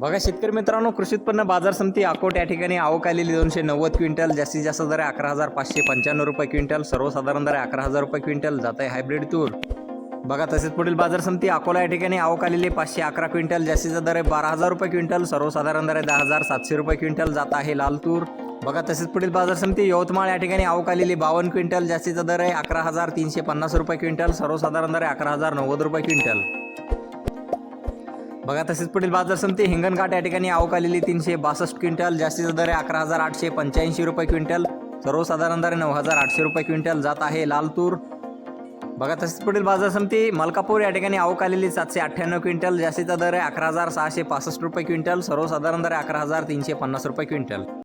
बघा शेतकरी मित्रांनो कृषी उत्पन्न बाजार समिती अकोट या ठिकाणी आवक आलेली दोनशे नव्वद क्विंटल जास्तीत जास्त दर आहे अकरा हजार पाचशे पंच्याण्णव रुपये क्विंटल सर्वसाधारण दर आहे अकरा हजार रुपये क्विंटल जात आहे हायब्रिड तूर. बघा तसेच पुढील बाजार समिती अकोला या ठिकाणी आवक आलेली पाचशे अकरा क्विंटल जास्तीचा दर आहे बारा हजार रुपये क्विंटल सर्वसाधारण दर आहे दहा हजार सातशे रुपये क्विंटल जात आहे लाल तूर. बघा तसेच पुढील बाजार समिती यवतमाळ या ठिकाणी आवक आलेली बावन्न क्विंटल जास्तीचा दर आहे अकरा हजार तीनशे पन्नास रुपये क्विंटल सर्वसाधारण दर आहे अकरा हजार नव्वद रुपये क्विंटल. बघा तसेच पुढील बाजार समिती हिंगणघाट या ठिकाणी आवक आलेली तीनशे बासष्ट क्विंटल जास्तीचा दर आहे अकरा हजार आठशे पंच्याऐंशी रुपये क्विंटल. सर्वसाधारण दर आहे नऊ हजार आठशे रुपये क्विंटल जात आहे लाल तूर बघा तसेच पुढील बाजार समिती मलकापूर या ठिकाणी आवक आलेली सातशे अठ्ठ्याण्णव क्विंटल जास्तीचा दर आहे अकरा हजार सहाशे पासष्ट रुपये क्विंटल सर्वसाधारण दर अकरा हजार तीनशे पन्नास रुपये क्विंटल.